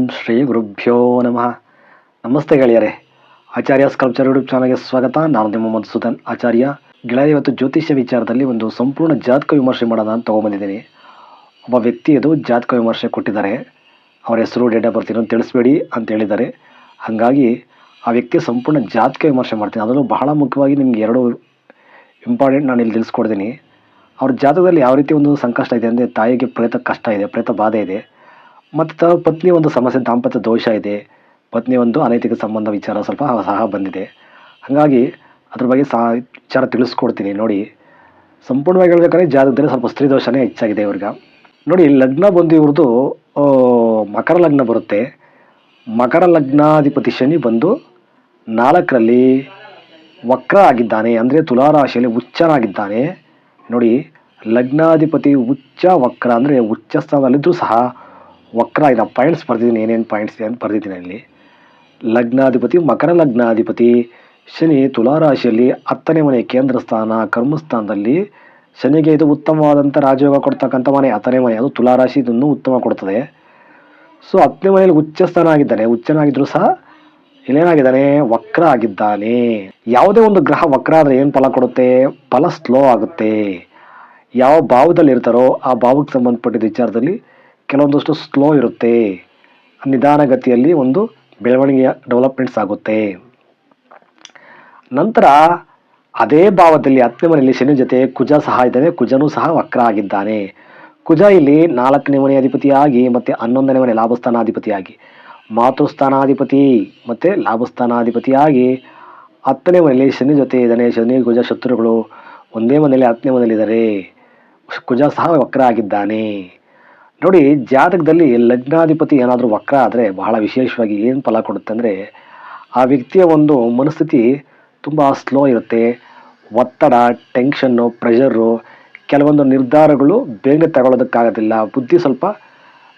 ಓಂ ಶ್ರೀ ಗುರುಭ್ಯೋ ನಮಃ. ನಮಸ್ತೆ ಗೆಳೆಯರೆ. ಆಚಾರ್ಯ ಸ್ಕಲ್ಪ್ಚರ್ ಯೂಟ್ಯೂಬ್ ಚಾನಲ್ಗೆ ಸ್ವಾಗತ. ನಾನು ನಿಮ್ಮ ಮಧುಸೂದನ್ ಆಚಾರ್ಯ. ಗೆಳೆಯ ಇವತ್ತು ಜ್ಯೋತಿಷ್ಯ ವಿಚಾರದಲ್ಲಿ ಒಂದು ಸಂಪೂರ್ಣ ಜಾತಕ ವಿಮರ್ಶೆ ಮಾಡೋಣ ಅಂತ ತೊಗೊಂಬಂದಿದ್ದೀನಿ. ಒಬ್ಬ ವ್ಯಕ್ತಿಯದು ಜಾತಕ ವಿಮರ್ಶೆ ಕೊಟ್ಟಿದ್ದಾರೆ. ಅವರ ಹೆಸರು, ಡೇಟ್ ಆಫ್ ಬರ್ತ್ ಏನೋ ತಿಳಿಸ್ಬೇಡಿ ಅಂತ ಹೇಳಿದ್ದಾರೆ. ಹಾಗಾಗಿ ಆ ವ್ಯಕ್ತಿ ಸಂಪೂರ್ಣ ಜಾತಕ ವಿಮರ್ಶೆ ಮಾಡ್ತೀನಿ. ಅದರಲ್ಲೂ ಬಹಳ ಮುಖ್ಯವಾಗಿ ನಿಮ್ಗೆ ಎರಡು ಇಂಪಾರ್ಟೆಂಟ್ ನಾನು ಇಲ್ಲಿ ತಿಳಿಸ್ಕೊಡ್ತೀನಿ. ಅವ್ರ ಜಾತಕದಲ್ಲಿ ಯಾವ ರೀತಿ ಒಂದು ಸಂಕಷ್ಟ ಇದೆ ಅಂದರೆ ತಾಯಿಗೆ ಪ್ರೇತ ಕಷ್ಟ ಇದೆ, ಪ್ರೇತ ಬಾಧೆ ಇದೆ. ಮತ್ತು ಪತ್ನಿ ಒಂದು ಸಮಸ್ಯೆ, ದಾಂಪತ್ಯ ದೋಷ ಇದೆ. ಪತ್ನಿ ಒಂದು ಅನೈತಿಕ ಸಂಬಂಧ, ವಿಚಾರ ಸ್ವಲ್ಪ ಸಹ ಬಂದಿದೆ. ಹಾಗಾಗಿ ಅದ್ರ ಬಗ್ಗೆ ಸಹ ವಿಚಾರ ತಿಳಿಸ್ಕೊಡ್ತೀನಿ. ನೋಡಿ, ಸಂಪೂರ್ಣವಾಗಿ ಹೇಳ್ಬೇಕಾದ್ರೆ ಜಾತಕದಲ್ಲಿ ಸ್ವಲ್ಪ ಸ್ತ್ರೀ ದೋಷನೇ ಹೆಚ್ಚಾಗಿದೆ ಇವ್ರಿಗೆ. ನೋಡಿ, ಲಗ್ನ ಬಂದು ಇವ್ರದ್ದು ಮಕರ ಲಗ್ನ ಬರುತ್ತೆ. ಮಕರ ಲಗ್ನಾಧಿಪತಿ ಶನಿ ಬಂದು ನಾಲ್ಕರಲ್ಲಿ ವಕ್ರ ಆಗಿದ್ದಾನೆ. ಅಂದರೆ ತುಲಾರಾಶಿಯಲ್ಲಿ ಉಚ್ಚನಾಗಿದ್ದಾನೆ ನೋಡಿ, ಲಗ್ನಾಧಿಪತಿ ಉಚ್ಚ ವಕ್ರ ಅಂದರೆ ಉಚ್ಚ ಸ್ಥಾನದಲ್ಲಿದ್ದರೂ ಸಹ ವಕ್ರ ಇದು ಪಾಯಿಂಟ್ಸ್ ಬರ್ದಿದ್ದೀನಿ ಏನೇನು ಪಾಯಿಂಟ್ಸ್ ಇದೆ ಅಂತ ಬರ್ದಿದ್ದೀನಿ ಅಲ್ಲಿ. ಲಗ್ನಾಧಿಪತಿ, ಮಕರ ಲಗ್ನಾಧಿಪತಿ, ಶನಿ ತುಲಾರಾಶಿಯಲ್ಲಿ ಹತ್ತನೇ ಮನೆ ಕೇಂದ್ರ ಸ್ಥಾನ, ಕರ್ಮಸ್ಥಾನದಲ್ಲಿ ಶನಿಗೆ ಇದು ಉತ್ತಮವಾದಂಥ ರಾಜಯೋಗ ಕೊಡ್ತಕ್ಕಂಥ ಮನೆ, ಹತ್ತನೇ ಮನೆ. ಅದು ತುಲಾರಾಶಿ, ಇದನ್ನು ಉತ್ತಮ ಕೊಡ್ತದೆ. ಸೊ ಹತ್ತನೇ ಮನೆಯಲ್ಲಿ ಉಚ್ಚ ಸ್ಥಾನ ಆಗಿದ್ದಾನೆ ಉಚ್ಚನಾಗಿದ್ರೂ ಸಹ ಇಲ್ಲೇನಾಗಿದ್ದಾನೆ? ವಕ್ರ ಆಗಿದ್ದಾನೆ. ಯಾವುದೇ ಒಂದು ಗ್ರಹ ವಕ್ರ ಆದರೆ ಏನು ಫಲ ಕೊಡುತ್ತೆ? ಫಲ ಸ್ಲೋ ಆಗುತ್ತೆ. ಯಾವ ಭಾವದಲ್ಲಿ ಇರ್ತಾರೋ ಆ ಭಾವಕ್ಕೆ ಸಂಬಂಧಪಟ್ಟಿದ್ದ ವಿಚಾರದಲ್ಲಿ ಕೆಲವೊಂದಷ್ಟು ಸ್ಲೋ ಇರುತ್ತೆ. ನಿಧಾನಗತಿಯಲ್ಲಿ ಒಂದು ಬೆಳವಣಿಗೆಯ ಡೆವಲಪ್ಮೆಂಟ್ಸ್ ಆಗುತ್ತೆ. ನಂತರ ಅದೇ ಭಾವದಲ್ಲಿ ಹತ್ತನೇ ಮನೆಯಲ್ಲಿ ಶನಿ ಜೊತೆ ಕುಜ ಸಹ ಇದ್ದಾನೆ. ಕುಜನೂ ಸಹ ವಕ್ರ ಆಗಿದ್ದಾನೆ. ಕುಜ ಇಲ್ಲಿ ನಾಲ್ಕನೇ ಮನೆ ಅಧಿಪತಿಯಾಗಿ ಮತ್ತು ಹನ್ನೊಂದನೇ ಮನೆ ಲಾಭಸ್ಥಾನಾಧಿಪತಿಯಾಗಿ, ಮಾತೃಸ್ಥಾನಾಧಿಪತಿ ಮತ್ತು ಲಾಭಸ್ಥಾನಾಧಿಪತಿಯಾಗಿ ಹತ್ತನೇ ಮನೆಯಲ್ಲಿ ಶನಿ ಜೊತೆ ಇದ್ದಾನೆ. ಶನಿ, ಕುಜ, ಶತ್ರುಗಳು ಒಂದೇ ಮನೆಯಲ್ಲಿ ಹತ್ತನೇ ಮನೆಯಲ್ಲಿದ್ದಾರೆ. ಕುಜ ಸಹ ವಕ್ರ ಆಗಿದ್ದಾನೆ. ನೋಡಿ, ಜಾತಕದಲ್ಲಿ ಲಗ್ನಾಧಿಪತಿ ಏನಾದರೂ ವಕ್ರ ಆದರೆ ಬಹಳ ವಿಶೇಷವಾಗಿ ಏನು ಫಲ ಕೊಡುತ್ತೆ ಅಂದರೆ, ಆ ವ್ಯಕ್ತಿಯ ಒಂದು ಮನಸ್ಥಿತಿ ತುಂಬ ಸ್ಲೋ ಇರುತ್ತೆ. ಒತ್ತಡ ಟೆನ್ಷನ್ನು ಪ್ರೆಷರು ಕೆಲವೊಂದು ನಿರ್ಧಾರಗಳು ಬೇಗನೆ ತಗೊಳ್ಳೋದಕ್ಕಾಗೋದಿಲ್ಲ. ಬುದ್ಧಿ ಸ್ವಲ್ಪ,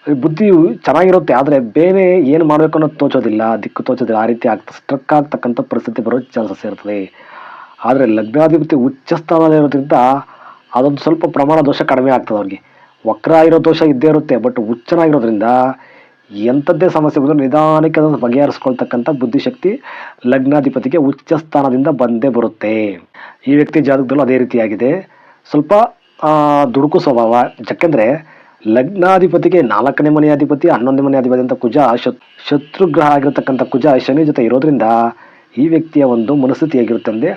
ಬುದ್ಧಿ ಚೆನ್ನಾಗಿರುತ್ತೆ, ಆದರೆ ಬೇರೆ ಏನು ಮಾಡಬೇಕು ಅನ್ನೋದು ತೋಚೋದಿಲ್ಲ, ದಿಕ್ಕು ತೋಚೋದಿಲ್ಲ. ಆ ರೀತಿ ಆಗ್ತಾ ಸ್ಟ್ರಕ್ ಆಗ್ತಕ್ಕಂಥ ಪರಿಸ್ಥಿತಿ ಬರೋ ಚಾನ್ಸಸ್ ಇರ್ತದೆ. ಆದರೆ ಲಗ್ನಾಧಿಪತಿ ಉಚ್ಚ ಸ್ಥಾನದಲ್ಲಿರೋದ್ರಿಂದ ಅದೊಂದು ಸ್ವಲ್ಪ ಪ್ರಮಾಣ ದೋಷ ಕಡಿಮೆ ಆಗ್ತದೆ ಅವ್ರಿಗೆ. ವಕ್ರ ಇರೋ ದೋಷ ಇದ್ದೇ ಇರುತ್ತೆ ಬಟ್ ಹುಚ್ಚನಾಗಿರೋದ್ರಿಂದ ಎಂಥದ್ದೇ ಸಮಸ್ಯೆ ಬಂದರೂ ನಿಧಾನಕ್ಕೆ ಅದನ್ನು ಬಗೆಹರಿಸ್ಕೊಳ್ತಕ್ಕಂಥ ಬುದ್ಧಿಶಕ್ತಿ ಲಗ್ನಾಧಿಪತಿಗೆ ಉಚ್ಚ ಸ್ಥಾನದಿಂದ ಬಂದೇ ಬರುತ್ತೆ. ಈ ವ್ಯಕ್ತಿ ಜಾತಕದಲ್ಲೂ ಅದೇ ರೀತಿಯಾಗಿದೆ. ಸ್ವಲ್ಪ ದುಡುಕು ಸ್ವಭಾವ, ಯಾಕೆಂದರೆ ಲಗ್ನಾಧಿಪತಿಗೆ ನಾಲ್ಕನೇ ಮನೆ ಅಧಿಪತಿ, ಹನ್ನೊಂದನೇ ಮನೆ ಅಧಿಪತಿ ಅಂತ ಕುಜ, ಶತ್ ಶತ್ರುಗ್ರಹ ಆಗಿರತಕ್ಕಂಥ ಕುಜ, ಶನಿ ಜೊತೆ ಇರೋದ್ರಿಂದ ಈ ವ್ಯಕ್ತಿಯ ಒಂದು ಮನಸ್ಥಿತಿ ಆಗಿರುತ್ತೆ ಅಂದರೆ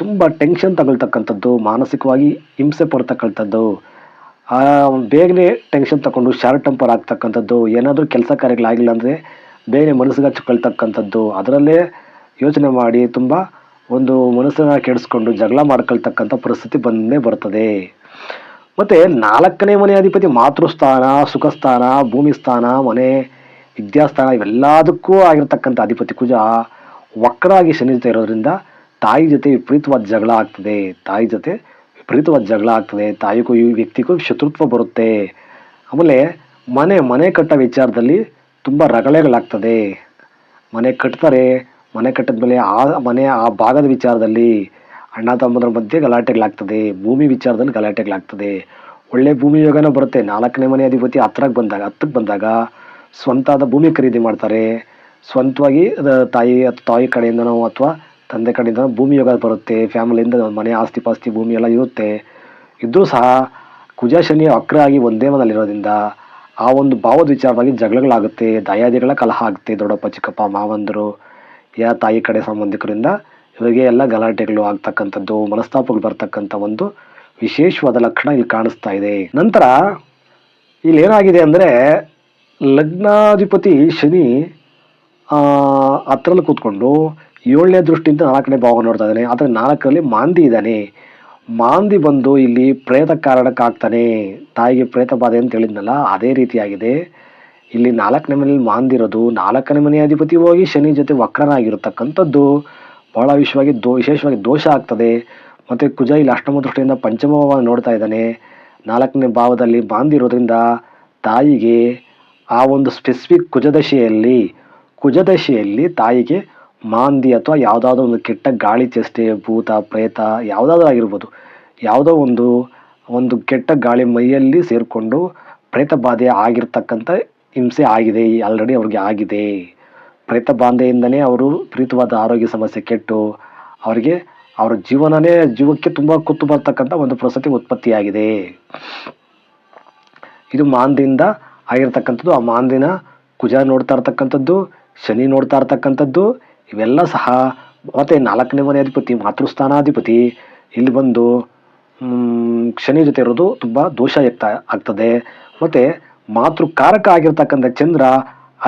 ತುಂಬ ಟೆನ್ಷನ್ ತಗೊಳ್ತಕ್ಕಂಥದ್ದು, ಮಾನಸಿಕವಾಗಿ ಹಿಂಸೆ ಪಡ್ತಕ್ಕಂಥದ್ದು. ಬೇಗನೆ ಟೆನ್ಷನ್ ತಗೊಂಡು ಶಾರ್ಟ್ ಟೆಂಪರ್ ಆಗ್ತಕ್ಕಂಥದ್ದು, ಏನಾದರೂ ಕೆಲಸ ಕಾರ್ಯಗಳಾಗಿಲ್ಲ ಅಂದರೆ ಬೇಗನೆ ಮನಸ್ಸಿಗೆ ಹಚ್ಕೊಳ್ತಕ್ಕಂಥದ್ದು, ಅದರಲ್ಲೇ ಯೋಚನೆ ಮಾಡಿ ತುಂಬ ಒಂದು ಮನಸ್ಸನ್ನು ಕೆಡಿಸ್ಕೊಂಡು ಜಗಳ ಮಾಡ್ಕೊಳ್ತಕ್ಕಂಥ ಪರಿಸ್ಥಿತಿ ಬಂದೇ ಬರ್ತದೆ. ಮತ್ತು ನಾಲ್ಕನೇ ಮನೆ ಅಧಿಪತಿ ಮಾತೃಸ್ಥಾನ, ಸುಖಸ್ಥಾನ, ಭೂಮಿ ಸ್ಥಾನ, ಮನೆ, ವಿದ್ಯಾಸ್ಥಾನ ಇವೆಲ್ಲದಕ್ಕೂ ಆಗಿರ್ತಕ್ಕಂಥ ಅಧಿಪತಿ ಕುಜ ವಕ್ರಾಗಿ ಶನಿ ಇರೋದ್ರಿಂದ ತಾಯಿ ಜೊತೆ ವಿಪರೀತವಾದ ಜಗಳ ಆಗ್ತದೆ. ತಾಯಿ ಜೊತೆ ವಿಪರೀತವಾದ ಜಗಳ ಆಗ್ತದೆ, ತಾಯಿಗೂ ಈ ವ್ಯಕ್ತಿಗೂ ಶತ್ರುತ್ವ ಬರುತ್ತೆ. ಆಮೇಲೆ ಮನೆ ಮನೆ ಕಟ್ಟೋ ವಿಚಾರದಲ್ಲಿ ತುಂಬ ರಗಳೆಗಳಾಗ್ತದೆ. ಮನೆ ಕಟ್ತಾರೆ, ಮನೆ ಕಟ್ಟಿದ್ಮೇಲೆ ಆ ಮನೆ, ಆ ಭಾಗದ ವಿಚಾರದಲ್ಲಿ ಅಣ್ಣ, ತಮ್ಮದ್ರ ಮಧ್ಯೆ ಗಲಾಟೆಗಳಾಗ್ತದೆ, ಭೂಮಿ ವಿಚಾರದಲ್ಲಿ ಗಲಾಟೆಗಳಾಗ್ತದೆ. ಒಳ್ಳೆ ಭೂಮಿ ಯೋಗನೂ ಬರುತ್ತೆ. ನಾಲ್ಕನೇ ಮನೆ ಅಧಿಪತಿ ಹತ್ರಕ್ಕೆ ಬಂದಾಗ, ಹತ್ತಕ್ಕೆ ಬಂದಾಗ ಸ್ವಂತಾದ ಭೂಮಿ ಖರೀದಿ ಮಾಡ್ತಾರೆ. ಸ್ವಂತವಾಗಿ ತಾಯಿ ತಾಯಿ ಕಡೆಯಿಂದನೋ ಅಥವಾ ತಂದೆ ಕಡೆಯಿಂದ ಭೂಮಿ ಯೋಗ ಬರುತ್ತೆ ಫ್ಯಾಮಿಲಿಯಿಂದ ಮನೆ ಆಸ್ತಿ ಪಾಸ್ತಿ ಭೂಮಿ ಎಲ್ಲ ಇರುತ್ತೆ. ಇದ್ದರೂ ಸಹ ಕುಜ ಶನಿ ವಕ್ರ ಆಗಿ ಒಂದೇ ಮನಲ್ಲಿರೋದ್ರಿಂದ ಆ ಒಂದು ಭಾವದ ವಿಚಾರವಾಗಿ ಜಗಳಗಳಾಗುತ್ತೆ ದಯಾದಿಗಳ ಕಲಹ ಆಗುತ್ತೆ ದೊಡ್ಡಪ್ಪ ಚಿಕ್ಕಪ್ಪ ಮಾವಂದರು ಯಾ ತಾಯಿ ಕಡೆ ಸಂಬಂಧಿಕರಿಂದ. ಇವರಿಗೆ ಎಲ್ಲ ಗಲಾಟೆಗಳು ಆಗ್ತಕ್ಕಂಥದ್ದು ಮನಸ್ತಾಪಗಳು ಬರ್ತಕ್ಕಂಥ ಒಂದು ವಿಶೇಷವಾದ ಲಕ್ಷಣ ಇಲ್ಲಿ ಕಾಣಿಸ್ತಾ ಇದೆ. ನಂತರ ಇಲ್ಲಿ ಏನಾಗಿದೆ ಅಂದರೆ ಲಗ್ನಾಧಿಪತಿ ಶನಿ ಆ, ಹತ್ತರಲ್ಲಿ ಕೂತ್ಕೊಂಡು ಏಳನೇ ದೃಷ್ಟಿಯಿಂದ ನಾಲ್ಕನೇ ಭಾವ ನೋಡ್ತಾ ಇದ್ದಾನೆ. ಆದರೆ ನಾಲ್ಕರಲ್ಲಿ ಮಾಂದಿ ಇದ್ದಾನೆ. ಮಾಂದಿ ಬಂದು ಇಲ್ಲಿ ಪ್ರೇತ ಕಾರಣಕ್ಕಾಗ್ತಾನೆ. ತಾಯಿಗೆ ಪ್ರೇತ ಬಾಧೆ ಅಂತ ಹೇಳಿದ್ನಲ್ಲ, ಅದೇ ರೀತಿಯಾಗಿದೆ. ಇಲ್ಲಿ ನಾಲ್ಕನೇ ಮನೆಯಲ್ಲಿ ಮಾಂದಿರೋದು ನಾಲ್ಕನೇ ಮನೆ ಅಧಿಪತಿ ಹೋಗಿ ಶನಿ ಜೊತೆ ವಕ್ರನಾಗಿರತಕ್ಕಂಥದ್ದು ಬಹಳ ವಿಶ್ವವಾಗಿ ದೋ, ವಿಶೇಷವಾಗಿ ದೋಷ ಆಗ್ತದೆ. ಮತ್ತು ಕುಜ ಇಲ್ಲಿ ಅಷ್ಟಮ ದೃಷ್ಟಿಯಿಂದ ಪಂಚಮ ಭಾವ ನೋಡ್ತಾ ಇದ್ದಾನೆ. ನಾಲ್ಕನೇ ಭಾವದಲ್ಲಿ ಬಾಂದಿರೋದ್ರಿಂದ ತಾಯಿಗೆ ಆ ಒಂದು ಸ್ಪೆಸಿಫಿಕ್ ಕುಜದಶೆಯಲ್ಲಿ ಕುಜದಶೆಯಲ್ಲಿ ತಾಯಿಗೆ ಮಾಂದಿ ಅಥವಾ ಯಾವುದಾದ್ರೂ ಒಂದು ಕೆಟ್ಟ ಗಾಳಿ ಚೇಷ್ಟೆ, ಭೂತ, ಪ್ರೇತ ಯಾವುದಾದ್ರೂ ಆಗಿರ್ಬೋದು. ಯಾವುದೋ ಒಂದು ಒಂದು ಕೆಟ್ಟ ಗಾಳಿ ಮೈಯಲ್ಲಿ ಸೇರಿಕೊಂಡು ಪ್ರೇತ ಬಾಧೆ ಆಗಿರ್ತಕ್ಕಂಥ ಹಿಂಸೆ ಆಗಿದೆ ಆಲ್ರೆಡಿ ಅವ್ರಿಗೆ ಆಗಿದೆ. ಪ್ರೇತ ಬಾಧೆಯಿಂದನೇ ಅವರು ಪ್ರೀತವಾದ ಆರೋಗ್ಯ ಸಮಸ್ಯೆ ಕೆಟ್ಟು ಅವರಿಗೆ ಅವರ ಜೀವನನೇ, ಜೀವಕ್ಕೆ ತುಂಬ ಕುತ್ತು ಬರ್ತಕ್ಕಂಥ ಒಂದು ಪ್ರಸತಿ ಉತ್ಪತ್ತಿಯಾಗಿದೆ. ಇದು ಮಾಂದಿಯಿಂದ ಆಗಿರ್ತಕ್ಕಂಥದ್ದು. ಆ ಮಾಂದಿನ ಕುಜ ನೋಡ್ತಾ ಇರ್ತಕ್ಕಂಥದ್ದು, ಶನಿ ನೋಡ್ತಾ ಇರ್ತಕ್ಕಂಥದ್ದು ಇವೆಲ್ಲ ಸಹ ಮತ್ತೆ ನಾಲ್ಕನೇ ಮನೆ ಅಧಿಪತಿ, ಮಾತೃಸ್ಥಾನಾಧಿಪತಿ ಇಲ್ಲಿ ಬಂದು ಶನಿ ಜೊತೆ ಇರೋದು ತುಂಬ ದೋಷಯುಕ್ತ ಆಗ್ತದೆ. ಮತ್ತೆ ಮಾತೃಕಾರಕ ಆಗಿರ್ತಕ್ಕಂಥ ಚಂದ್ರ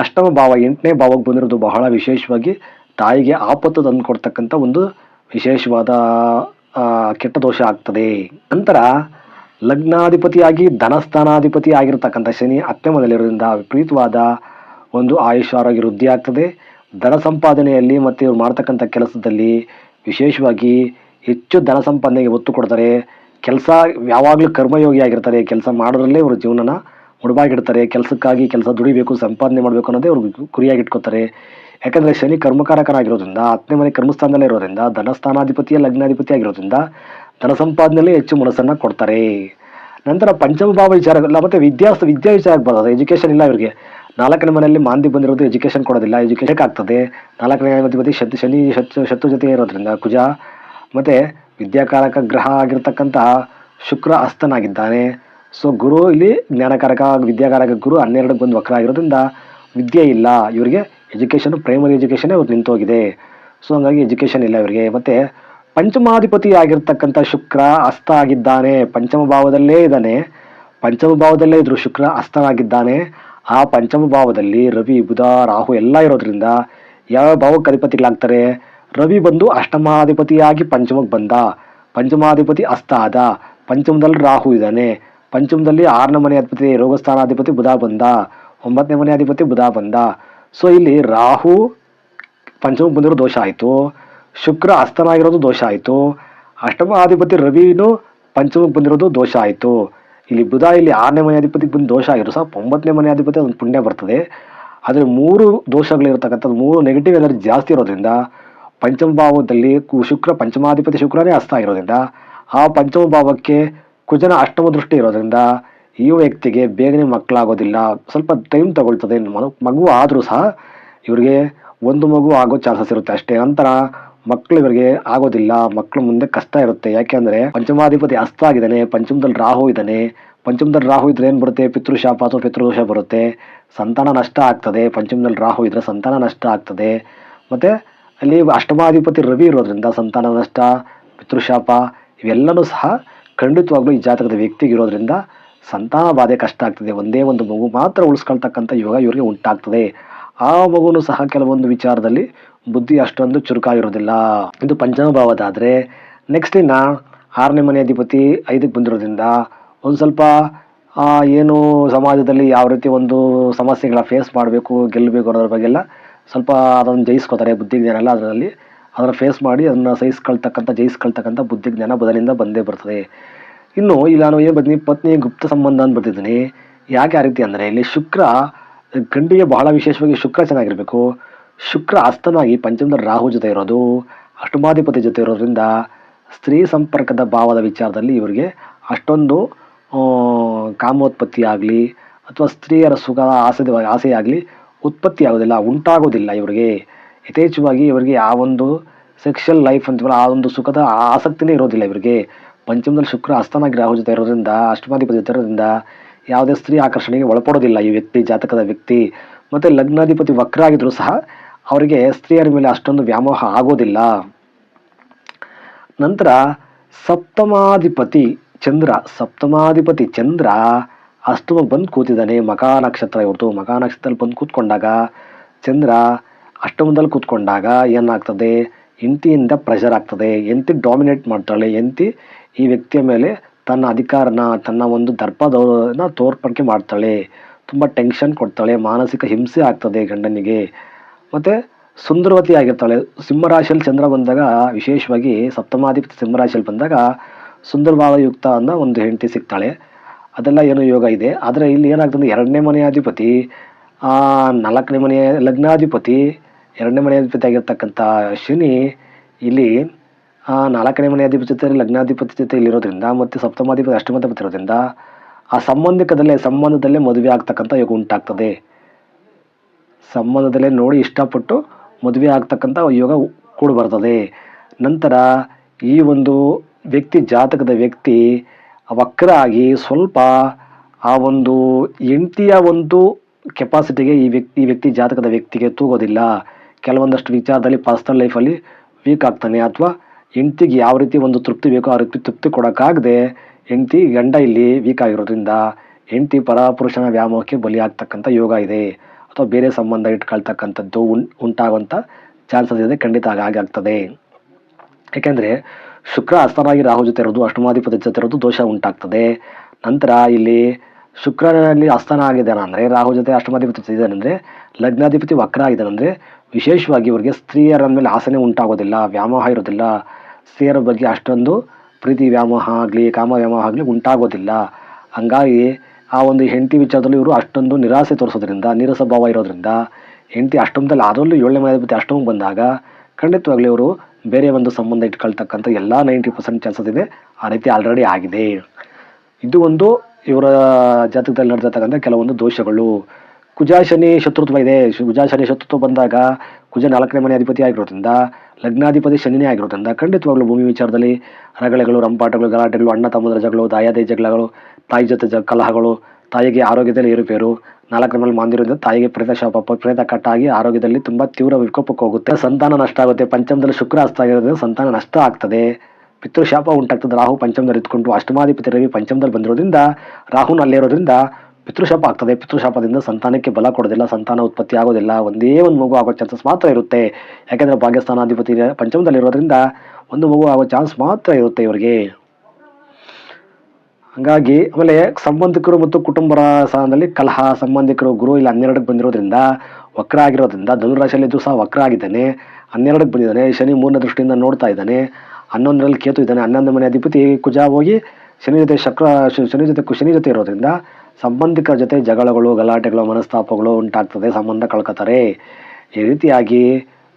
ಅಷ್ಟಮ ಭಾವ, ಎಂಟನೇ ಭಾವಕ್ಕೆ ಬಂದಿರೋದು ಬಹಳ ವಿಶೇಷವಾಗಿ ತಾಯಿಗೆ ಆಪತ್ತು ತಂದು ಕೊಡ್ತಕ್ಕಂಥ ಒಂದು ವಿಶೇಷವಾದ ಕೆಟ್ಟ ದೋಷ ಆಗ್ತದೆ. ನಂತರ ಲಗ್ನಾಧಿಪತಿಯಾಗಿ ಧನಸ್ಥಾನಾಧಿಪತಿ ಆಗಿರ್ತಕ್ಕಂಥ ಶನಿ ಅತ್ಯಮದಲ್ಲಿರೋದ್ರಿಂದ ವಿಪರೀತವಾದ ಒಂದು ಆಯುಷ್ ಆರೋಗ್ಯ ವೃದ್ಧಿ ಆಗ್ತದೆ. ಧನ ಸಂಪಾದನೆಯಲ್ಲಿ ಮತ್ತು ಇವ್ರು ಮಾಡ್ತಕ್ಕಂಥ ಕೆಲಸದಲ್ಲಿ ವಿಶೇಷವಾಗಿ ಹೆಚ್ಚು ಧನ ಸಂಪಾದನೆಗೆ ಒತ್ತು ಕೊಡ್ತಾರೆ. ಕೆಲಸ ಯಾವಾಗಲೂ ಕರ್ಮಯೋಗಿ ಆಗಿರ್ತಾರೆ. ಕೆಲಸ ಮಾಡೋದ್ರಲ್ಲೇ ಇವರು ಜೀವನನ ಮುಡುಬಾಗಿಡ್ತಾರೆ ಕೆಲಸಕ್ಕಾಗಿ ಕೆಲಸ ದುಡಿಬೇಕು, ಸಂಪಾದನೆ ಮಾಡಬೇಕು ಅನ್ನೋದೇ ಅವ್ರಿಗೆ ಗುರಿಯಾಗಿಟ್ಕೋತಾರೆ. ಯಾಕಂದರೆ ಶನಿ ಕರ್ಮಕಾರಕನಾಗಿರೋದ್ರಿಂದ ಹತ್ತನೇ ಮನೆ ಕರ್ಮಸ್ಥಾನದಲ್ಲೇ ಇರೋದ್ರಿಂದ, ಧನಸ್ಥಾನಾಧಿಪತಿಯ ಲಗ್ನಾಧಿಪತಿ ಆಗಿರೋದ್ರಿಂದ ಧನ ಸಂಪಾದನೆಯಲ್ಲಿ ಹೆಚ್ಚು ಮನಸ್ಸನ್ನು ಕೊಡ್ತಾರೆ. ನಂತರ ಪಂಚಮ ಭಾವ ವಿಚಾರ ಮತ್ತು ಮತ್ತೆ ವಿದ್ಯಾ ವಿದ್ಯಾ ವಿಚಾರಕ್ಕೆ ಬರೋದು ಎಜುಕೇಷನ್ ಇಲ್ಲ ಇವರಿಗೆ. ನಾಲ್ಕನೇ ಮನೆಯಲ್ಲಿ ಮಾಂದಿ ಬಂದಿರೋದು ಎಜುಕೇಷನ್ ಕೊಡೋದಿಲ್ಲ ಎಜುಕೇಷನ್ ಆಗ್ತದೆ ನಾಲ್ಕನೇ ಅಧಿಪತಿ ಶತ್ ಶನಿ ಶತ್ರು ಶತ್ರು ಜೊತೆ ಇರೋದ್ರಿಂದ ಕುಜ. ಮತ್ತು ವಿದ್ಯಾಕಾರಕ ಗ್ರಹ ಆಗಿರ್ತಕ್ಕಂಥ ಶುಕ್ರ ಅಸ್ತನಾಗಿದ್ದಾನೆ. ಸೊ ಗುರು ಇಲ್ಲಿ ಜ್ಞಾನಕಾರಕ, ವಿದ್ಯಾಕಾರಕ ಗುರು ಹನ್ನೆರಡಕ್ಕೆ ಬಂದು ವಕ್ರ ಆಗಿರೋದ್ರಿಂದ ವಿದ್ಯೆ ಇಲ್ಲ. ಇವರಿಗೆ ಎಜುಕೇಷನ್ ಪ್ರೈಮರಿ ಎಜುಕೇಷನೇ ಇವ್ರು ನಿಂತೋಗಿದೆ. ಸೊ ಹಂಗಾಗಿ ಎಜುಕೇಷನ್ ಇಲ್ಲ ಇವರಿಗೆ. ಮತ್ತು ಪಂಚಮಾಧಿಪತಿ ಆಗಿರ್ತಕ್ಕಂಥ ಶುಕ್ರ ಅಸ್ತ ಆಗಿದ್ದಾನೆ. ಪಂಚಮ ಭಾವದಲ್ಲೇ ಇದ್ದಾನೆ. ಪಂಚಮ ಭಾವದಲ್ಲೇ ಇದ್ರು ಶುಕ್ರ ಅಸ್ತನಾಗಿದ್ದಾನೆ. ಆ ಪಂಚಮ ಭಾವದಲ್ಲಿ ರವಿ, ಬುಧ, ರಾಹು ಎಲ್ಲ ಇರೋದ್ರಿಂದ ಯಾವ ಭಾವಕ್ಕೆ ಅಧಿಪತಿಗಳಾಗ್ತಾರೆ? ರವಿ ಬಂದು ಅಷ್ಟಮಾಧಿಪತಿಯಾಗಿ ಪಂಚಮಕ್ಕೆ ಬಂದ. ಪಂಚಮಾಧಿಪತಿ ಅಸ್ತ ಆದ. ಪಂಚಮದಲ್ಲಿ ರಾಹು ಇದ್ದಾನೆ. ಪಂಚಮದಲ್ಲಿ ಆರನೇ ಮನೆ ಅಧಿಪತಿ ರೋಗಸ್ಥಾನಾಧಿಪತಿ ಬುಧ ಬಂದ. ಒಂಬತ್ತನೇ ಮನೆ ಅಧಿಪತಿ ಬುಧ ಬಂದ. ಸೊ ಇಲ್ಲಿ ರಾಹು ಪಂಚಮಕ್ಕೆ ಬಂದಿರೋ ದೋಷ ಆಯಿತು. ಶುಕ್ರ ಅಸ್ತನಾಗಿರೋದು ದೋಷ ಆಯಿತು. ಅಷ್ಟಮಾಧಿಪತಿ ರವಿನೂ ಪಂಚಮಕ್ಕೆ ಬಂದಿರೋದು ದೋಷ ಆಯಿತು. ಇಲ್ಲಿ ಬುಧ, ಇಲ್ಲಿ ಆರನೇ ಮನೆ ಅಧಿಪತಿಗೆ ಬಂದು ದೋಷ ಆಗಿರೋ ಸಹ ಒಂಬತ್ತನೇ ಮನೆ ಅಧಿಪತಿ ಒಂದು ಪುಣ್ಯ ಬರ್ತದೆ. ಆದರೆ ಮೂರು ದೋಷಗಳಿರ್ತಕ್ಕಂಥದ್ದು, ಮೂರು ನೆಗೆಟಿವ್ ಎನರ್ಜಿ ಜಾಸ್ತಿ ಇರೋದ್ರಿಂದ ಪಂಚಮ ಭಾವದಲ್ಲಿ ಶುಕ್ರ ಪಂಚಮಾಧಿಪತಿ ಶುಕ್ರನೇ ಅಸ್ತ ಇರೋದ್ರಿಂದ, ಆ ಪಂಚಮ ಭಾವಕ್ಕೆ ಕುಜನ ಅಷ್ಟಮ ದೃಷ್ಟಿ ಇರೋದ್ರಿಂದ ಈ ವ್ಯಕ್ತಿಗೆ ಬೇಗನೆ ಮಕ್ಕಳಾಗೋದಿಲ್ಲ. ಸ್ವಲ್ಪ ಟೈಮ್ ತಗೊಳ್ತದೆ. ಮಗು ಆದರೂ ಸಹ ಇವರಿಗೆ ಒಂದು ಮಗು ಆಗೋ ಚಾನ್ಸಸ್ ಇರುತ್ತೆ ಅಷ್ಟೇ. ನಂತರ ಮಕ್ಕಳು ಇವರಿಗೆ ಆಗೋದಿಲ್ಲ ಮಕ್ಕಳು ಮುಂದೆ ಕಷ್ಟ ಇರುತ್ತೆ. ಯಾಕೆಂದ್ರೆ ಪಂಚಮಾಧಿಪತಿ ಅಸ್ತ ಆಗಿದ್ದಾನೆ, ಪಂಚಮದಲ್ಲಿ ರಾಹು ಇದ್ದಾನೆ. ಪಂಚಮದಲ್ಲಿ ರಾಹು ಇದ್ರೆ ಏನು ಬರುತ್ತೆ? ಪಿತೃಶಾಪ ಅಥವಾ ಪಿತೃದೋಷ ಬರುತ್ತೆ. ಸಂತಾನ ನಷ್ಟ ಆಗ್ತದೆ. ಪಂಚಮದಲ್ಲಿ ರಾಹು ಇದ್ರೆ ಸಂತಾನ ನಷ್ಟ ಆಗ್ತದೆ. ಮತ್ತೆ ಅಲ್ಲಿ ಅಷ್ಟಮಾಧಿಪತಿ ರವಿ ಇರೋದ್ರಿಂದ ಸಂತಾನ ನಷ್ಟ, ಪಿತೃಶಾಪ ಇವೆಲ್ಲನೂ ಸಹ ಖಂಡಿತವಾಗ್ಲೂ ಈ ಜಾತಕದ ವ್ಯಕ್ತಿಗೆ ಇರೋದ್ರಿಂದ ಸಂತಾನ ಬಾಧೆ ಕಷ್ಟ ಆಗ್ತದೆ. ಒಂದೇ ಒಂದು ಮಗು ಮಾತ್ರ ಉಳಿಸ್ಕೊಳ್ತಕ್ಕಂಥ ಯೋಗ ಇವರಿಗೆ ಉಂಟಾಗ್ತದೆ. ಆ ಮಗುನು ಸಹ ಕೆಲವೊಂದು ವಿಚಾರದಲ್ಲಿ ಬುದ್ಧಿ ಅಷ್ಟೊಂದು ಚುರುಕಾಗಿರೋದಿಲ್ಲ. ಇದು ಪಂಚಮ ಭಾವದಾದರೆ ನೆಕ್ಸ್ಟ್ ಇನ್ನು ಆರನೇ ಮನೆ ಅಧಿಪತಿ ಐದಕ್ಕೆ ಬಂದಿರೋದ್ರಿಂದ ಒಂದು ಸ್ವಲ್ಪ ಏನು ಸಮಾಜದಲ್ಲಿ ಯಾವ ರೀತಿ ಒಂದು ಸಮಸ್ಯೆಗಳ ಫೇಸ್ ಮಾಡಬೇಕು, ಗೆಲ್ಲಬೇಕು ಅನ್ನೋದ್ರ ಬಗ್ಗೆ ಎಲ್ಲ ಸ್ವಲ್ಪ ಅದನ್ನು ಜಯಿಸ್ಕೋತಾರೆ ಬುದ್ಧಿಜ್ಞಾನ ಎಲ್ಲ ಅದರಲ್ಲಿ. ಅದನ್ನು ಫೇಸ್ ಮಾಡಿ ಅದನ್ನು ಸಹಿಸ್ಕೊಳ್ತಕ್ಕಂಥ, ಜಯಿಸ್ಕೊಳ್ತಕ್ಕಂಥ ಬುದ್ಧಿಜ್ಞಾನ ಬದಲಿಂದ ಬಂದೇ ಬರ್ತದೆ. ಇನ್ನು ಇಲ್ಲಿ ನಾನು ಏನು ಬರ್ತೀನಿ ಪತ್ನಿ ಗುಪ್ತ ಸಂಬಂಧ ಅಂತ ಬರ್ತಿದ್ದೀನಿ ಯಾಕೆ ಆ ರೀತಿ ಅಂದರೆ ಇಲ್ಲಿ ಶುಕ್ರ ಗಂಡಿಗೆ ಬಹಳ ವಿಶೇಷವಾಗಿ ಶುಕ್ರ ಚೆನ್ನಾಗಿರಬೇಕು. ಶುಕ್ರ ಅಸ್ತನಾಗಿ ಪಂಚಮದ ರಾಹು ಜೊತೆ ಇರೋದು, ಅಷ್ಟಮಾಧಿಪತಿ ಜೊತೆ ಇರೋದ್ರಿಂದ ಸ್ತ್ರೀ ಸಂಪರ್ಕದ ಭಾವದ ವಿಚಾರದಲ್ಲಿ ಇವರಿಗೆ ಅಷ್ಟೊಂದು ಕಾಮೋತ್ಪತ್ತಿ ಆಗಲಿ ಅಥವಾ ಸ್ತ್ರೀಯರ ಸುಖ ಆಸೆ ಆಸೆಯಾಗಲಿ ಉತ್ಪತ್ತಿ ಆಗೋದಿಲ್ಲ ಉಂಟಾಗೋದಿಲ್ಲ ಇವರಿಗೆ. ಯಥೇಚ್ಛವಾಗಿ ಇವರಿಗೆ ಆ ಒಂದು ಸೆಕ್ಷುವಲ್ ಲೈಫ್ ಅಂತೀವಲ್ಲ ಆ ಒಂದು ಸುಖದ ಆಸಕ್ತಿನೇ ಇರೋದಿಲ್ಲ ಇವರಿಗೆ. ಪಂಚಮದಲ್ಲಿ ಶುಕ್ರ ಅಸ್ತನಾಗಿ ರಾಹು ಜೊತೆ ಇರೋದ್ರಿಂದ, ಅಷ್ಟಮಾಧಿಪತಿ ಜೊತೆ ಇರೋದ್ರಿಂದ ಯಾವುದೇ ಸ್ತ್ರೀ ಆಕರ್ಷಣೆಗೆ ಒಳಪಡೋದಿಲ್ಲ ಈ ವ್ಯಕ್ತಿ, ಜಾತಕದ ವ್ಯಕ್ತಿ. ಮತ್ತು ಲಗ್ನಾಧಿಪತಿ ವಕ್ರ ಆಗಿದ್ದರೂ ಸಹ ಅವರಿಗೆ ಸ್ತ್ರೀಯರ ಮೇಲೆ ಅಷ್ಟೊಂದು ವ್ಯಾಮೋಹ ಆಗೋದಿಲ್ಲ. ನಂತರ ಸಪ್ತಮಾಧಿಪತಿ ಚಂದ್ರ ಸಪ್ತಮಾಧಿಪತಿ ಚಂದ್ರ ಅಷ್ಟಮ ಬಂದು ಕೂತಿದ್ದಾನೆ ಮಕಾ ನಕ್ಷತ್ರ ಇವ್ರದ್ದು ಮಕಾ ನಕ್ಷತ್ರದಲ್ಲಿ ಬಂದು ಕೂತ್ಕೊಂಡಾಗ ಚಂದ್ರ ಅಷ್ಟಮದಲ್ಲಿ ಕೂತ್ಕೊಂಡಾಗ ಏನಾಗ್ತದೆ? ಹೆಂಡತಿಯಿಂದ ಪ್ರೆಷರ್ ಆಗ್ತದೆ. ಹೆಂಡತಿ ಡಾಮಿನೇಟ್ ಮಾಡ್ತಾಳೆ. ಹೆಂಡತಿ ಈ ವ್ಯಕ್ತಿಯ ಮೇಲೆ ತನ್ನ ಅಧಿಕಾರನ, ತನ್ನ ಒಂದು ದರ್ಪದನ ತೋರ್ಪಡಿಕೆ ಮಾಡ್ತಾಳೆ. ತುಂಬ ಟೆನ್ಷನ್ ಕೊಡ್ತಾಳೆ. ಮಾನಸಿಕ ಹಿಂಸೆ ಆಗ್ತದೆ ಗಂಡನಿಗೆ. ಮತ್ತು ಸುಂದರವತಿ ಆಗಿರ್ತಾಳೆ. ಸಿಂಹರಾಶಿಯಲ್ಲಿ ಚಂದ್ರ ಬಂದಾಗ ವಿಶೇಷವಾಗಿ ಸಪ್ತಮಾಧಿಪತಿ ಸಿಂಹರಾಶಿಯಲ್ಲಿ ಬಂದಾಗ ಸುಂದರಭಾವಯುಕ್ತ ಅನ್ನೋ ಒಂದು ಹೆಂಡತಿ ಸಿಗ್ತಾಳೆ. ಅದೆಲ್ಲ ಏನು ಯೋಗ ಇದೆ. ಆದರೆ ಇಲ್ಲಿ ಏನಾಗ್ತದೆ ಎರಡನೇ ಮನೆ ಅಧಿಪತಿ ನಾಲ್ಕನೇ ಮನೆಯ ಲಗ್ನಾಧಿಪತಿ, ಎರಡನೇ ಮನೆ ಅಧಿಪತಿ ಆಗಿರ್ತಕ್ಕಂಥ ಶನಿ ಇಲ್ಲಿ ನಾಲ್ಕನೇ ಮನೆ ಅಧಿಪತಿ ಜೊತೆ ಲಗ್ನಾಧಿಪತಿ ಜೊತೆ ಇಲ್ಲಿರೋದ್ರಿಂದ ಮತ್ತು ಸಪ್ತಮಾಧಿಪತಿ ಅಷ್ಟಮಾಧಿಪತಿ ಇರೋದ್ರಿಂದ ಆ ಸಂಬಂಧಿಕದಲ್ಲೇ, ಸಂಬಂಧದಲ್ಲೇ ಮದುವೆ ಆಗ್ತಕ್ಕಂಥ ಯೋಗ ಉಂಟಾಗ್ತದೆ. ಸಂಬಂಧದಲ್ಲೇ ನೋಡಿ ಇಷ್ಟಪಟ್ಟು ಮದುವೆ ಆಗ್ತಕ್ಕಂಥ ಯೋಗ ಕೂಡ ಬರ್ತದೆ. ನಂತರ ಈ ಒಂದು ವ್ಯಕ್ತಿ, ಜಾತಕದ ವ್ಯಕ್ತಿ ವಕ್ರ ಆಗಿ ಸ್ವಲ್ಪ ಆ ಒಂದು ಹೆಂಡತಿಯ ಒಂದು ಕೆಪಾಸಿಟಿಗೆ ಈ ವ್ಯಕ್ತಿ ಈ ವ್ಯಕ್ತಿ ಜಾತಕದ ವ್ಯಕ್ತಿಗೆ ತೂಗೋದಿಲ್ಲ. ಕೆಲವೊಂದಷ್ಟು ವಿಚಾರದಲ್ಲಿ ಪರ್ಸ್ನಲ್ ಲೈಫಲ್ಲಿ ವೀಕ್ ಆಗ್ತಾನೆ ಅಥವಾ ಹೆಂಡ್ತಿಗೆ ಯಾವ ರೀತಿ ಒಂದು ತೃಪ್ತಿ ಬೇಕೋ ಆ ರೀತಿ ತೃಪ್ತಿ ಕೊಡೋಕ್ಕಾಗದೆ ಹೆಂಡ್ತಿ ಗಂಡ ಇಲ್ಲಿ ವೀಕ್ ಆಗಿರೋದ್ರಿಂದ ಹೆಂಡ್ತಿ ಪರಪುರುಷನ ವ್ಯಾಮೋಹಕ್ಕೆ ಬಲಿಯಾಗ್ತಕ್ಕಂಥ ಯೋಗ ಇದೆ. ಅಥವಾ ಬೇರೆ ಸಂಬಂಧ ಇಟ್ಕೊಳ್ತಕ್ಕಂಥದ್ದು ಉಂಟಾಗುವಂಥ ಚಾನ್ಸಸ್ ಇದೆ, ಖಂಡಿತ ಹಾಗಾಗಿ ಆಗ್ತದೆ. ಏಕೆಂದರೆ ಶುಕ್ರ ಅಸ್ತನಾಗಿ ರಾಹು ಜೊತೆ ಇರೋದು, ಅಷ್ಟಮಾಧಿಪತಿ ಜೊತೆ ಇರೋದು ದೋಷ ಉಂಟಾಗ್ತದೆ. ನಂತರ ಇಲ್ಲಿ ಶುಕ್ರನಲ್ಲಿ ಅಸ್ತನ ಆಗಿದ್ದಾನೆ ಅಂದರೆ, ರಾಹು ಜೊತೆ ಅಷ್ಟಮಾಧಿಪತಿ ಜೊತೆ ಇದ್ದಾನೆ ಅಂದರೆ, ಲಗ್ನಾಧಿಪತಿ ವಕ್ರ ಆಗಿದ್ದಾನೆ ಅಂದರೆ, ವಿಶೇಷವಾಗಿ ಇವರಿಗೆ ಸ್ತ್ರೀಯರ ಮೇಲೆ ಆಸನೆ ಉಂಟಾಗೋದಿಲ್ಲ, ವ್ಯಾಮೋಹ ಇರೋದಿಲ್ಲ. ಸ್ತ್ರೀಯರ ಬಗ್ಗೆ ಅಷ್ಟೊಂದು ಪ್ರೀತಿ ವ್ಯಾಮೋಹ ಆಗಲಿ ಕಾಮ ವ್ಯಾಮೋಹ ಆಗಲಿ ಉಂಟಾಗೋದಿಲ್ಲ. ಹಂಗಾಗಿ ಆ ಒಂದು ಹೆಂಡತಿ ವಿಚಾರದಲ್ಲಿ ಇವರು ಅಷ್ಟೊಂದು ನಿರಾಸೆ ತೋರಿಸೋದ್ರಿಂದ, ನೀರಸ ಭಾವ ಇರೋದ್ರಿಂದ, ಹೆಂಡತಿ ಅಷ್ಟೊಂದಲ್ಲಿ ಅದರಲ್ಲೂ ಏಳನೇ ಮನೆಯಾಧಿಪತಿ ಅಷ್ಟಮಕ್ಕೆ ಬಂದಾಗ ಖಂಡಿತವಾಗ್ಲೂ ಇವರು ಬೇರೆ ಒಂದು ಸಂಬಂಧ ಇಟ್ಕೊಳ್ತಕ್ಕಂಥ ಎಲ್ಲ ನೈಂಟಿ ಪರ್ಸೆಂಟ್ ಚಾನ್ಸಸ್ ಇದೆ. ಆ ರೀತಿ ಆಲ್ರೆಡಿ ಆಗಿದೆ. ಇದು ಒಂದು ಇವರ ಜಾತಕದಲ್ಲಿ ನಡೆದಿರ್ತಕ್ಕಂಥ ಕೆಲವೊಂದು ದೋಷಗಳು. ಕುಜಾಶನಿ ಶತ್ರುತ್ವ ಇದೆ. ಕುಜಾಶನಿ ಶನಿ ಶತ್ರುತ್ವ ಬಂದಾಗ ಕುಜ ನಾಲ್ಕನೇ ಮನೆ ಅಧಿಪತಿ ಆಗಿರೋದ್ರಿಂದ, ಲಗ್ನಾಧಿಪತಿ ಶನಿನೇ ಆಗಿರೋದ್ರಿಂದ ಖಂಡಿತವಾಗ್ಲೂ ಭೂಮಿ ವಿಚಾರದಲ್ಲಿ ರಗಳೆಗಳು, ರಂಪಾಟಗಳು, ಗಲಾಟೆಗಳು, ಅಣ್ಣ ತಮ್ಮದರ ಜಗಳು ದಾಯಾದಿ ಜಗಳಗಳು ತಾಯಿ ಜೊತೆ ಕಲಹಗಳು, ತಾಯಿಗೆ ಆರೋಗ್ಯದಲ್ಲಿ ಏರುಪೇರು ನಾಲ್ಕರ ಮೇಲೆ ಮಾಂದಿರೋದ್ರಿಂದ ತಾಯಿಗೆ ಪ್ರೇತ ಶಾಪ ಪ್ರೇತ ಕಟ್ಟಾಗಿ ಆರೋಗ್ಯದಲ್ಲಿ ತುಂಬ ತೀವ್ರ ವಿಕೋಪಕ್ಕೆ ಹೋಗುತ್ತೆ. ಸಂತಾನ ನಷ್ಟ ಆಗುತ್ತೆ. ಪಂಚಮದಲ್ಲಿ ಶುಕ್ರ ಹಸ್ತ ಆಗಿರೋದ್ರಿಂದ ಸಂತಾನ ನಷ್ಟ ಆಗ್ತದೆ. ಪಿತೃಶಾಪ ಉಂಟಾಗ್ತದೆ. ರಾಹು ಪಂಚಮದಲ್ಲಿ ಇದ್ಕೊಂಡು ಅಷ್ಟಮಾಧಿಪತಿ ರವಿ ಪಂಚಮದಲ್ಲಿ ಬಂದಿರೋದ್ರಿಂದ, ರಾಹುನ ಅಲ್ಲಿರೋದ್ರಿಂದ ಪಿತೃಶಾಪ ಆಗ್ತದೆ. ಪಿತೃಶಾಪದಿಂದ ಸಂತಾನಕ್ಕೆ ಬಲ ಕೊಡೋದಿಲ್ಲ, ಸಂತಾನ ಉತ್ಪತ್ತಿ ಆಗೋದಿಲ್ಲ. ಒಂದೇ ಒಂದು ಮಗು ಆಗೋ ಚಾನ್ಸಸ್ ಮಾತ್ರ ಇರುತ್ತೆ. ಯಾಕೆಂದರೆ ಭಾಗ್ಯಸ್ಥಾನಾಧಿಪತಿ ಪಂಚಮದಲ್ಲಿರೋದ್ರಿಂದ ಒಂದು ಮಗು ಆಗೋ ಚಾನ್ಸ್ ಮಾತ್ರ ಇರುತ್ತೆ ಇವರಿಗೆ. ಹಾಗಾಗಿ ಆಮೇಲೆ ಸಂಬಂಧಿಕರು ಮತ್ತು ಕುಟುಂಬರ ಸ್ಥಾನದಲ್ಲಿ ಕಲಹ, ಸಂಬಂಧಿಕರು, ಗುರು ಇಲ್ಲಿ ಹನ್ನೆರಡಕ್ಕೆ ಬಂದಿರೋದ್ರಿಂದ ವಕ್ರ ಆಗಿರೋದ್ರಿಂದ ಧನುರಾಶಿಯಲ್ಲಿದ್ದು ಸಹ ವಕ್ರ ಆಗಿದ್ದಾನೆ. ಹನ್ನೆರಡಕ್ಕೆ ಬಂದಿದ್ದಾನೆ. ಶನಿ ಮೂರನೇ ದೃಷ್ಟಿಯಿಂದ ನೋಡ್ತಾ ಇದ್ದಾನೆ. ಹನ್ನೊಂದರಲ್ಲಿ ಕೇತು ಇದ್ದಾನೆ. ಹನ್ನೊಂದು ಮನೆ ಅಧಿಪತಿ ಕುಜ ಹೋಗಿ ಶನಿ ಜೊತೆ ಶಕ್ರ ಶನಿ ಜೊತೆ ಶನಿ ಜೊತೆ ಇರೋದ್ರಿಂದ ಸಂಬಂಧಿಕರ ಜೊತೆ ಜಗಳಗಳು, ಗಲಾಟೆಗಳು, ಮನಸ್ತಾಪಗಳು ಉಂಟಾಗ್ತದೆ. ಸಂಬಂಧ ಕಳ್ಕೊತಾರೆ. ಈ ರೀತಿಯಾಗಿ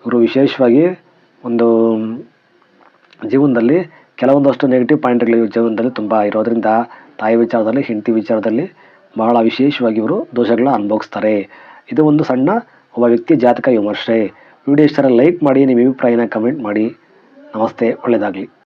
ಇವರು ವಿಶೇಷವಾಗಿ ಒಂದು ಜೀವನದಲ್ಲಿ ಕೆಲವೊಂದಷ್ಟು ನೆಗೆಟಿವ್ ಪಾಯಿಂಟ್ಗಳು ಜೀವನದಲ್ಲಿ ತುಂಬ ಇರೋದರಿಂದ ತಾಯಿ ವಿಚಾರದಲ್ಲಿ, ಹೆಂಡತಿ ವಿಚಾರದಲ್ಲಿ ಬಹಳ ವಿಶೇಷವಾಗಿ ಇವರು ದೋಷಗಳನ್ನ ಅನುಭವಿಸ್ತಾರೆ. ಇದು ಒಂದು ಸಣ್ಣ ಒಬ್ಬ ವ್ಯಕ್ತಿ ಜಾತಕ ವಿಮರ್ಶೆ. ವಿಡಿಯೋ ಇಷ್ಟ ಲೈಕ್ ಮಾಡಿ, ನಿಮ್ಮ ಅಭಿಪ್ರಾಯನ ಕಮೆಂಟ್ ಮಾಡಿ. ನಮಸ್ತೆ ಒಳ್ಳೆಯದಾಗಲಿ